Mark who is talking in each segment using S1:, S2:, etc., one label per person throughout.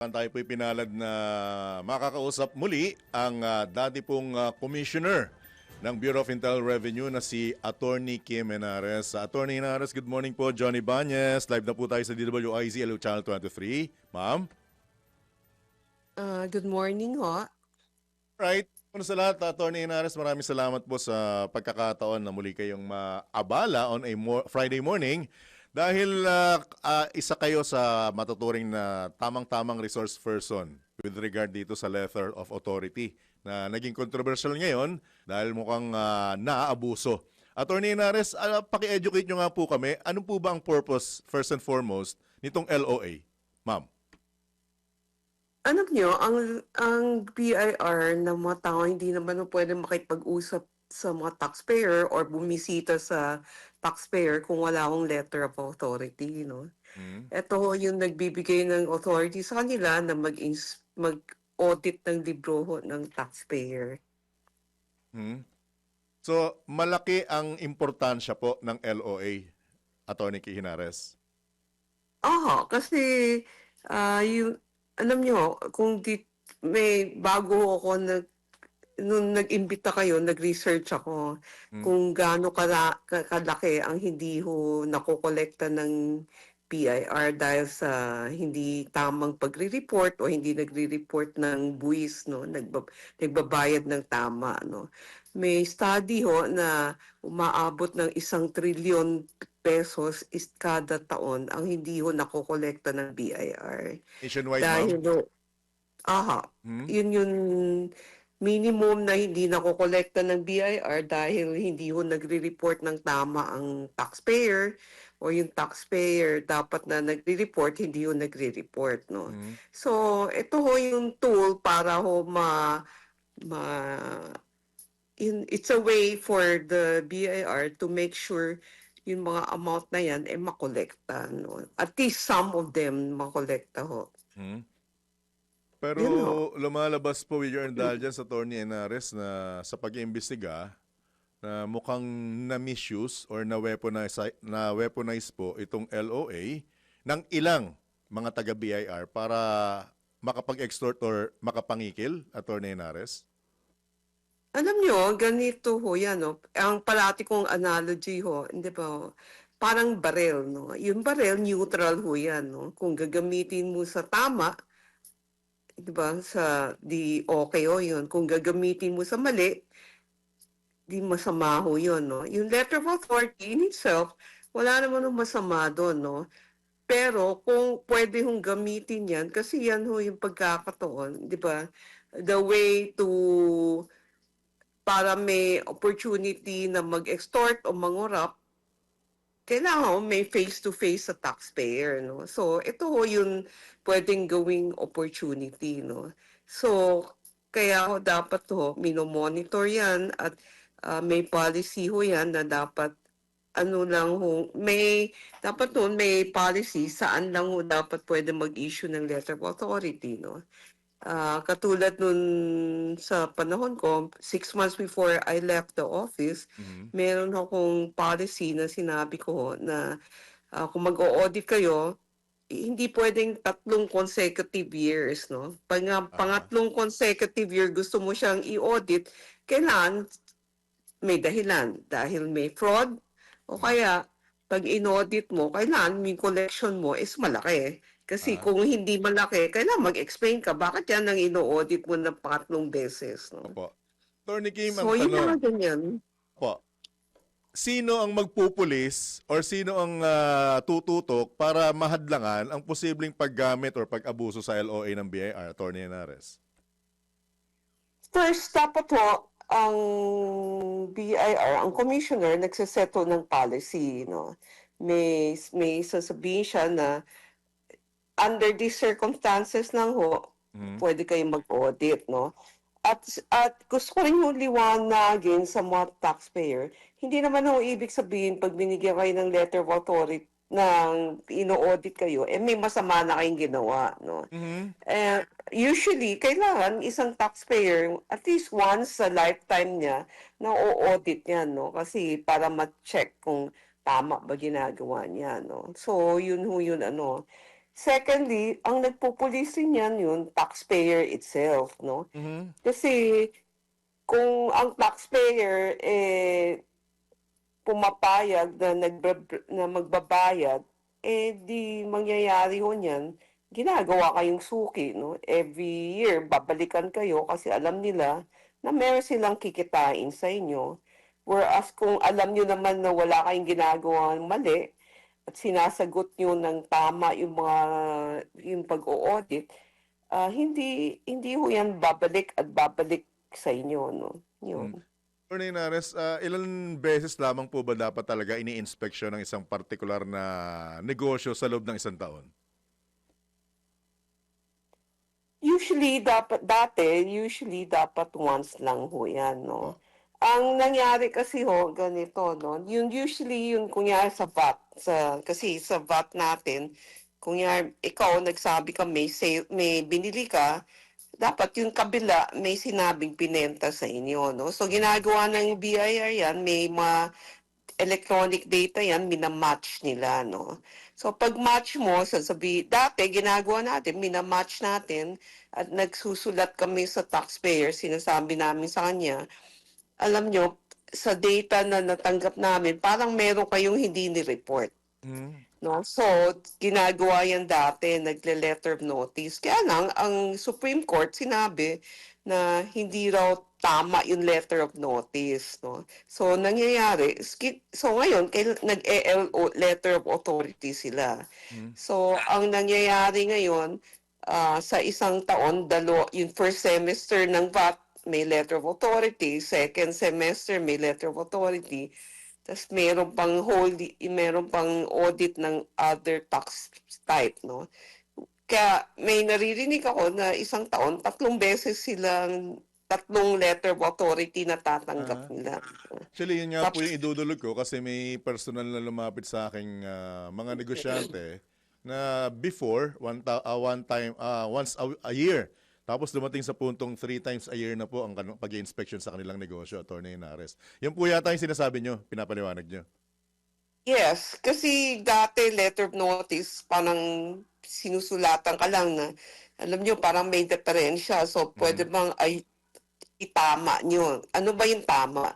S1: Tayo po'y pinalad na makakausap muli ang ah, dati pong ah, commissioner ng Bureau of Internal Revenue na si Attorney Kim Henares. Attorney Henares, good morning po. Johnny Banyes. Live na po tayo sa DWIZ LO Channel 23. Ma'am?
S2: Ah, good morning ho.
S1: Right. Una sa lahat, Attorney Henares, maraming salamat po sa pagkakataon na muli kayong maabala on a mo- Friday morning dahil ah, ah, isa kayo sa matuturing na tamang-tamang resource person with regard dito sa letter of authority na naging controversial ngayon dahil mukhang ah, naaabuso. Attorney Henares, ah, paki-educate nyo nga po kami, ano po ba ang purpose, first and foremost, nitong LOA? Ma'am.
S2: Alam nyo, ang, ang BIR ng mga tao hindi naman na pwede makipag-usap sa mga taxpayer or bumisita sa taxpayer kung wala akong letter of authority. No?
S1: Hmm?
S2: Ito ho yung nagbibigay ng authority sa kanila na mag mag-audit ng libro ho ng taxpayer.
S1: Hmm. So, malaki ang importansya po ng LOA, Attorney Kihinares.
S2: Oo, kasi ah yung, alam nyo, kung di, may bago ako nag, nung nag-imbita kayo, nag-research ako
S1: Mm.
S2: kung gaano kala, ka- kalaki ang hindi ho nakokolekta ng PIR dahil sa hindi tamang pagre-report o hindi nagre-report ng buwis, no? Nagbab- nagbabayad ng tama, no? May study ho na umaabot ng isang trilyon pesos is kada taon ang hindi ho nakokolekta ng BIR.
S1: Nationwide,
S2: Dahil
S1: ma'am.
S2: aha,
S1: Hmm?
S2: yun yung minimum na hindi nakokolekta ng BIR dahil hindi ho nagre-report ng tama ang taxpayer o yung taxpayer dapat na nagre-report, hindi ho nagre-report, no?
S1: Hmm?
S2: So, ito ho yung tool para ho ma, ma in, it's a way for the BIR to make sure yung mga amount na yan ay makolekta, no? At least some of them makolekta ho.
S1: Hmm? Pero
S2: Yun, no?
S1: lumalabas po with your indulgence, Attorney Henares, na sa pag-iimbestiga, na mukhang na-misuse or na-weaponize, na-weaponize po itong LOA ng ilang mga taga-BIR para makapag-extort or makapangikil, Attorney Henares?
S2: Alam nyo, ganito ho yan, no? Ang parati kong analogy ho, hindi ba, parang barel, no? Yung barel, neutral ho yan, no? Kung gagamitin mo sa tama, di ba, sa, di okay ho yun. Kung gagamitin mo sa mali, di masama ho yun, no? Yung letter of authority in itself, wala naman ng masama doon, no? Pero kung pwede hong gamitin yan, kasi yan ho yung pagkakataon, di ba? The way to para may opportunity na mag-extort o mangurap, kailangan may face-to-face sa taxpayer, no? So, ito ho yung pwedeng gawing opportunity, no? So, kaya ho dapat ho, minomonitor yan at ah, may policy ho yan na dapat ano lang ho, may, dapat noon may policy saan lang ho dapat pwede mag-issue ng letter of authority, no? Ah, katulad nun sa panahon ko, six months before I left the office,
S1: Mhm.
S2: meron akong policy na sinabi ko na ah, kung mag-o-audit kayo, hindi pwedeng tatlong consecutive years, no? Pag nga pangatlong consecutive year gusto mo siyang i-audit, kailangan may dahilan. Dahil may fraud, o kaya pag in-audit mo, kailangan yung collection mo is malaki. Kasi
S1: Ah.
S2: kung hindi malaki, kailangan mag-explain ka bakit yan ang ino-audit mo ng pangatlong beses. No?
S1: Opo. Attorney Kim, ang
S2: So, yun
S1: tanong.
S2: mga ganyan.
S1: Po. Sino ang magpupulis or sino ang ah, tututok para mahadlangan ang posibleng paggamit or pag-abuso sa LOA ng BIR, Attorney Henares?
S2: First, dapat po, ang BIR, ang commissioner, nagsaseto ng policy, no? May, may sasabihin siya na under these circumstances lang ho,
S1: Mhm.
S2: pwede kayong mag-audit, no? At, at gusto ko rin yung liwanagin sa mga taxpayer, hindi naman ho ibig sabihin pag binigyan kayo ng letter of authority ng ino-audit kayo, eh may masama na kayong ginawa, no?
S1: Mhm.
S2: Eh, usually, kailangan isang taxpayer, at least once sa lifetime niya, na o-audit niya, no? Kasi para ma-check kung tama ba ginagawa niya, no? So, yun ho yun, ano. Secondly, ang nagpupulisin niyan yun, taxpayer itself, no?
S1: Mhm.
S2: Kasi kung ang taxpayer eh pumapayag na, nagbab- na magbabayad, eh di mangyayari ho niyan, ginagawa kayong suki, no? Every year, babalikan kayo kasi alam nila na meron silang kikitain sa inyo. Whereas kung alam nyo naman na wala kayong ginagawang mali, at sinasagot nyo ng tama yung mga yung pag-o-audit, ah, hindi hindi ho yan babalik at babalik sa inyo no. Yun.
S1: Attorney Nares, ah, ilan beses lamang po ba dapat talaga ini-inspeksyon ng isang partikular na negosyo sa loob ng isang taon?
S2: Usually dapat dati, usually dapat once lang ho yan no. Ang nangyari kasi ho ganito no, yung usually yung kunyari sa VAT sa kasi sa VAT natin, kunyari ikaw nagsabi ka may sale, may binili ka, dapat yung kabila may sinabing pinenta sa inyo no. So ginagawa ng BIR yan, may mga electronic data yan, minamatch nila no. So pag match mo, sasabi, dati ginagawa natin, minamatch natin at nagsusulat kami sa taxpayer, sinasabi namin sa kanya, alam nyo, sa data na natanggap namin, parang meron kayong hindi ni-report.
S1: Mhm.
S2: No? So, ginagawa yan dati, nagle-letter of notice. Kaya lang, ang Supreme Court sinabi na hindi raw tama yung letter of notice. No? So, nangyayari, so ngayon, nag-ELO, letter of authority sila.
S1: Mhm.
S2: So, ang nangyayari ngayon, ah, sa isang taon, dalo, yung first semester ng VAT, may letter of authority. Second semester, may letter of authority. Tapos meron pang whole, meron pang audit ng other tax type, no? Kaya may naririnig ako na isang taon, tatlong beses silang, tatlong letter of authority na tatanggap
S1: Ah.
S2: nila.
S1: Actually, yun nga po
S2: Tapos-
S1: yung idudulog ko kasi may personal na lumapit sa aking ah, mga negosyante na before, one, ta- ah, one time, ah, once a, a year, tapos dumating sa puntong three times a year na po ang pag inspection sa kanilang negosyo, Attorney Henares. Yan po yata yung sinasabi nyo, pinapaliwanag nyo.
S2: Yes, kasi dati letter of notice, parang sinusulatan ka lang na, alam nyo, parang may diferensya. So, pwede bang ay itama nyo? Ano ba yung tama?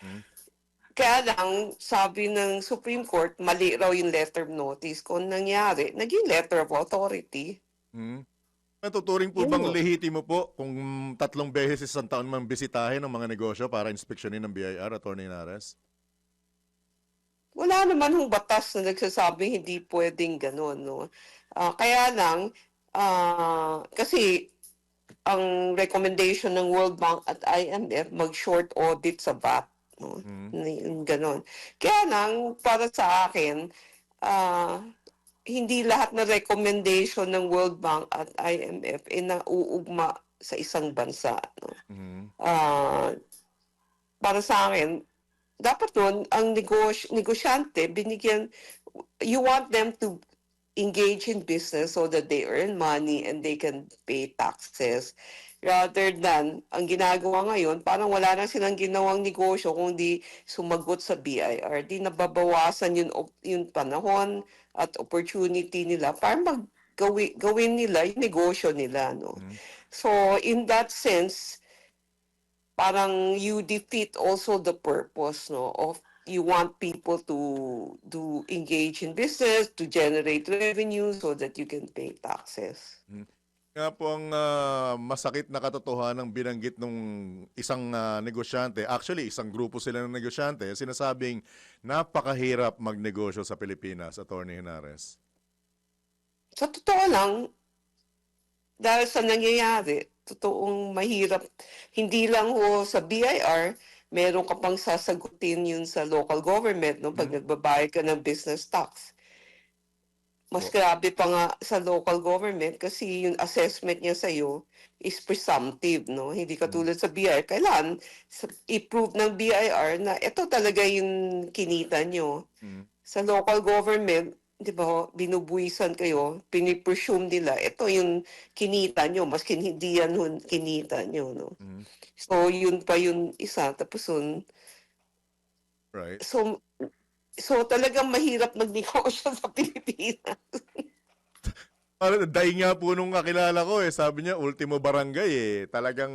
S1: Mhm.
S2: Kaya lang, sabi ng Supreme Court, mali raw yung letter of notice. Kung nangyari, naging letter of authority.
S1: Hmm? Natuturing po bang
S2: mo.
S1: lehitimo po kung tatlong beses isang taon mang bisitahin ng mga negosyo para inspeksyonin ng BIR, Attorney Henares?
S2: Wala naman hong batas na nagsasabi hindi pwedeng ganun, no? Ah, kaya lang, ah, kasi ang recommendation ng World Bank at IMF mag-short audit sa VAT, no?
S1: Mhm.
S2: Yung Ganon. Kaya lang, para sa akin, ah, hindi lahat na recommendation ng World Bank at IMF ay nauugma sa isang bansa, no?
S1: Mhm.
S2: ah para sa akin, dapat nun, ang negosy- negosyante, binigyan, you want them to engage in business so that they earn money and they can pay taxes. Rather than, ang ginagawa ngayon, parang wala na silang ginawang negosyo kung di sumagot sa BIR. Di nababawasan yung, yung panahon at opportunity nila para maggawi, gawin nila yung negosyo nila. No?
S1: Mhm.
S2: So, in that sense, parang you defeat also the purpose no of you want people to to engage in business to generate revenue so that you can pay taxes
S1: Nga po ang ah, masakit na katotohanan ng binanggit nung isang ah, negosyante, actually isang grupo sila ng negosyante, sinasabing napakahirap magnegosyo sa Pilipinas, Attorney Henares.
S2: sa totoo lang dahil sa nangyayari totoong mahirap. Hindi lang ho sa BIR meron ka pang sasagutin yun sa local government no? Pag nagbabayad ka ng business tax mas grabe pa nga sa local government kasi yung assessment niya sa iyo is presumptive no hindi katulad sa BIR kailan i-prove ng BIR na ito talaga yung kinita nyo
S1: Mhm.
S2: sa local government, di ba, binubuisan kayo, pinipresume nila, ito yung kinita nyo, maski hindi yan hun, kinita nyo, no?
S1: Mhm.
S2: So, yun pa yung isa. Tapos yun,
S1: Right.
S2: so, so talagang mahirap magnegosyo sa Pilipinas.
S1: Parang daing nga po nung kakilala ko eh, sabi niya ultimo barangay eh. Talagang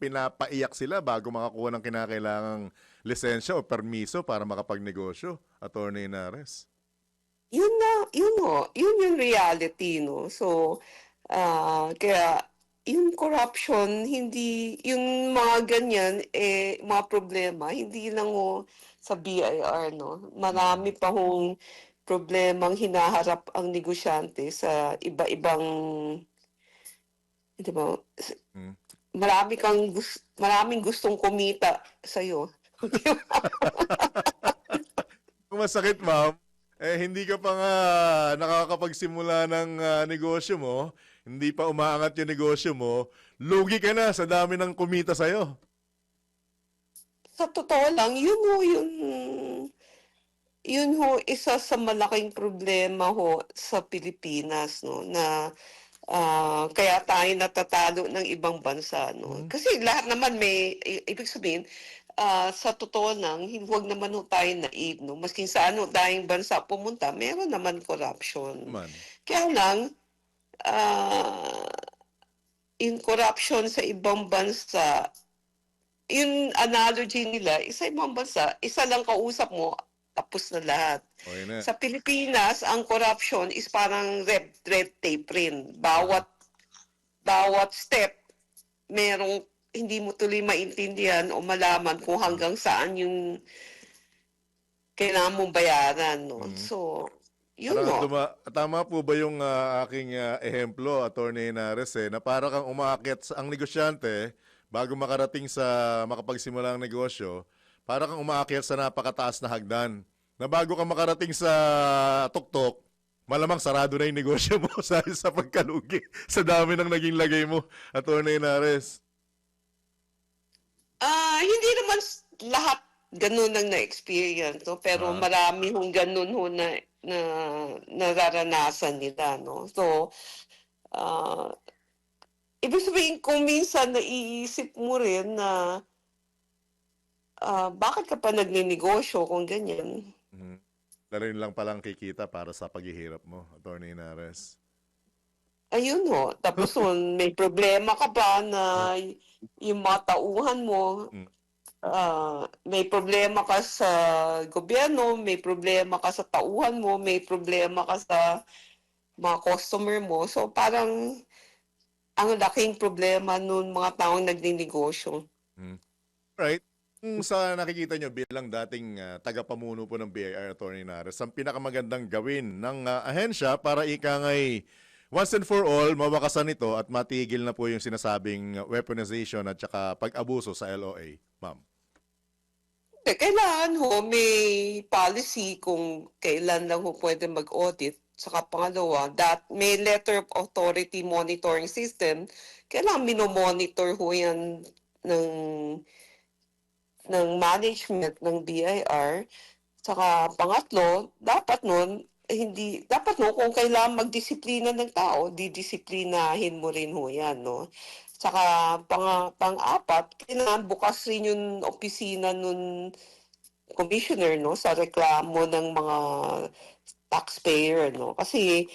S1: pinapaiyak sila bago makakuha ng kinakailangang lisensya o permiso para makapagnegosyo. Attorney Nares.
S2: Yun na, yun o, yun yung reality, no? So, ah, kaya, yung corruption, hindi, yung mga ganyan, eh, mga problema, hindi lang o sa BIR, no? Marami pa hong problemang hinaharap ang negosyante sa iba-ibang, di ba?
S1: Hmm.
S2: Marami kang, maraming gustong kumita sa'yo.
S1: Kung masakit ma'am, eh hindi ka pa nga nakakapagsimula ng ah, negosyo mo, hindi pa umaangat yung negosyo mo, lugi ka na sa dami ng kumita sa'yo.
S2: Sa totoo lang, yun ho, yun, yun ho, isa sa malaking problema ho sa Pilipinas, no, na ah, kaya tayo natatalo ng ibang bansa, no.
S1: Mhm.
S2: Kasi lahat naman may, ibig sabihin, ah, sa totoo lang, huwag naman ho tayo naive, no. Maski sa ano tayong bansa pumunta, meron naman corruption.
S1: Man.
S2: Kaya lang, ah, in corruption sa ibang bansa, yung analogy nila, isa ibang bansa, isa lang kausap mo, tapos na lahat.
S1: Okay na.
S2: Sa Pilipinas, ang corruption is parang red, red tape rin. Bawat, bawat step, merong hindi mo tuloy maintindihan o malaman kung hanggang saan yung kailangan mong bayaran. No?
S1: Mhm.
S2: So, yun
S1: Parang
S2: no.
S1: duma- tama po ba yung ah, aking ah, ehemplo, Attorney Henares, eh, na para kang umaakit sa ang negosyante bago makarating sa makapagsimula ng negosyo, para kang umaakit sa napakataas na hagdan. Na bago ka makarating sa tuktok, malamang sarado na yung negosyo mo sa, sa pagkalugi, sa dami ng naging lagay mo, Attorney Henares.
S2: Ah, hindi naman lahat ganun ang na-experience, no? Pero
S1: Ah.
S2: marami hong ganun ho na, na nararanasan nila, no? So, ah, ibig sabihin kung minsan naiisip mo rin na ah, bakit ka pa nagninegosyo kung ganyan?
S1: Mhm. Lalo yun lang palang kikita para sa paghihirap mo, Attorney Henares.
S2: Ayun ho. Tapos nun, may problema ka ba na y- yung mga tauhan mo,
S1: Mm.
S2: ah, may problema ka sa gobyerno, may problema ka sa tauhan mo, may problema ka sa mga customer mo. So parang ang laking problema nun mga taong nagninegosyo.
S1: Right. Kung sa nakikita nyo bilang dating ah, tagapamuno po ng BIR Attorney Nares, ang pinakamagandang gawin ng ah, ahensya para ika ngay once and for all, mawakasan ito at matigil na po yung sinasabing weaponization at saka pag-abuso sa LOA, ma'am.
S2: Kailangan ho may policy kung kailan lang ho pwede mag-audit. Saka pangalawa, that may letter of authority monitoring system. Kailangan minomonitor ho yan ng ng management ng BIR. Saka pangatlo, dapat nun, eh, hindi, dapat no, kung kailangan magdisiplina ng tao, didisiplinahin mo rin ho yan, no? Saka pang, pang-apat, kailangan bukas rin yung opisina nun commissioner no sa reklamo ng mga taxpayer no kasi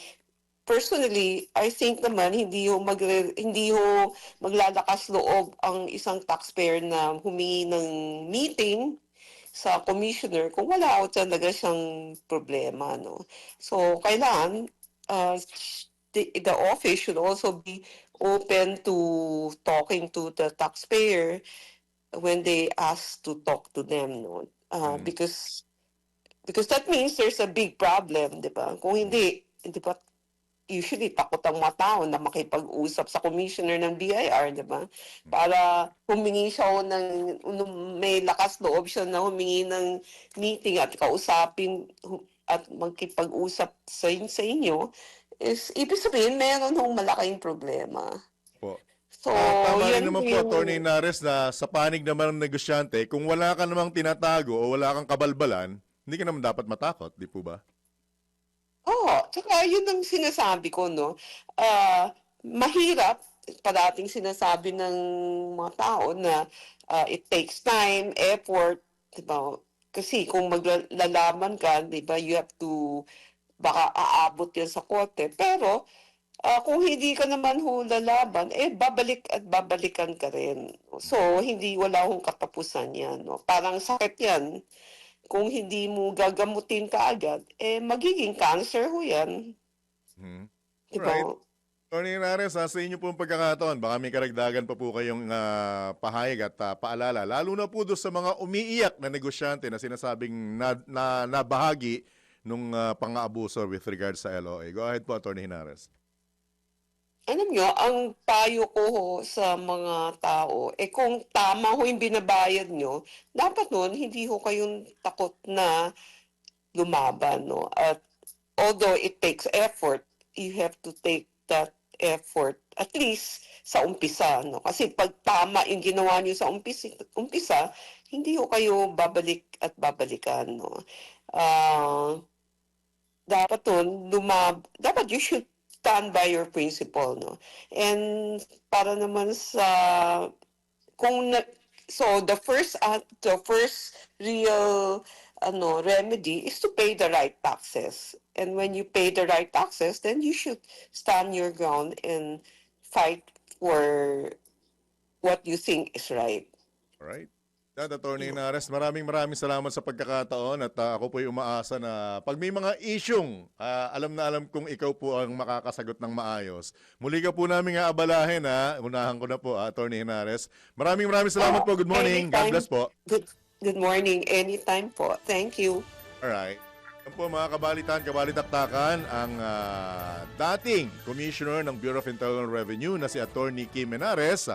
S2: personally I think naman hindi ho magre, hindi ho maglalakas loob ang isang taxpayer na humingi ng meeting sa commissioner kung wala ho talaga siyang problema no so kailangan uh, the, the office should also be open to talking to the taxpayer when they ask to talk to them no. Uh,
S1: Mm.
S2: because because that means there's a big problem di ba kung hindi di ba usually takot ang mga tao na makipag-usap sa commissioner ng BIR di ba para humingi siya o ng may lakas loob siya na humingi ng meeting at kausapin at magkipag-usap sa, sa inyo is ibig sabihin meron hong malaking problema.
S1: Po.
S2: So,
S1: Ah, tama rin naman po,
S2: yung-
S1: Attorney Nares, na sa panig naman ng negosyante, kung wala ka namang tinatago o wala kang kabalbalan, hindi ka naman dapat matakot, di po ba?
S2: Oo, tsaka yun ang sinasabi ko, no? Ah, mahirap, parating sinasabi ng mga tao na ah, it takes time, effort, di ba? Kasi kung maglalaman ka, di ba, you have to, baka aabot yan sa korte. Pero, Ah, kung hindi ka naman ho lalaban, eh babalik at babalikan ka rin. So, hindi wala hong katapusan yan. No? Parang sakit yan. Kung hindi mo gagamutin ka agad, eh magiging cancer ho yan.
S1: Hmm.
S2: Di ba?
S1: Alright. Attorney Henares, ah, sa inyo pong pagkakataon, baka may karagdagan pa po kayong ah, pahayag at ah, paalala, lalo na po doon sa mga umiiyak na negosyante na sinasabing na, na, nabahagi nung ah, pang-aabuso with regard sa LOA. Go ahead po, Attorney Henares.
S2: Alam nyo, ang payo ko ho sa mga tao, eh kung tama ho yung binabayad nyo, dapat nun, hindi ho kayong takot na lumaban, no? At although it takes effort, you have to take that effort at least sa umpisa, no? Kasi pag tama yung ginawa nyo sa umpisa, umpisa hindi ho kayo babalik at babalikan, no? Ah, dapat nun, lumab, dapat you should stand by your principle, no? And para naman sa kung na, so the first uh, the first real ano remedy is to pay the right taxes. And when you pay the right taxes, then you should stand your ground and fight for what you think is right.
S1: Alright. That, Attorney Henares, maraming maraming salamat sa pagkakataon at ah, ako po'y umaasa na pag may mga isyong, ah, alam na alam kung ikaw po ang makakasagot ng maayos. Muli ka po namin aabalahin ha. Unahan ko na po, ah, Attorney Henares. Maraming maraming salamat po. Good morning. God
S2: Anytime.
S1: bless po.
S2: Good good morning anytime po. Thank you.
S1: Alright. Yan po mga kabalitan, kabalitaktakan, ang ah, dating Commissioner ng Bureau of Internal Revenue na si Attorney Kim Menares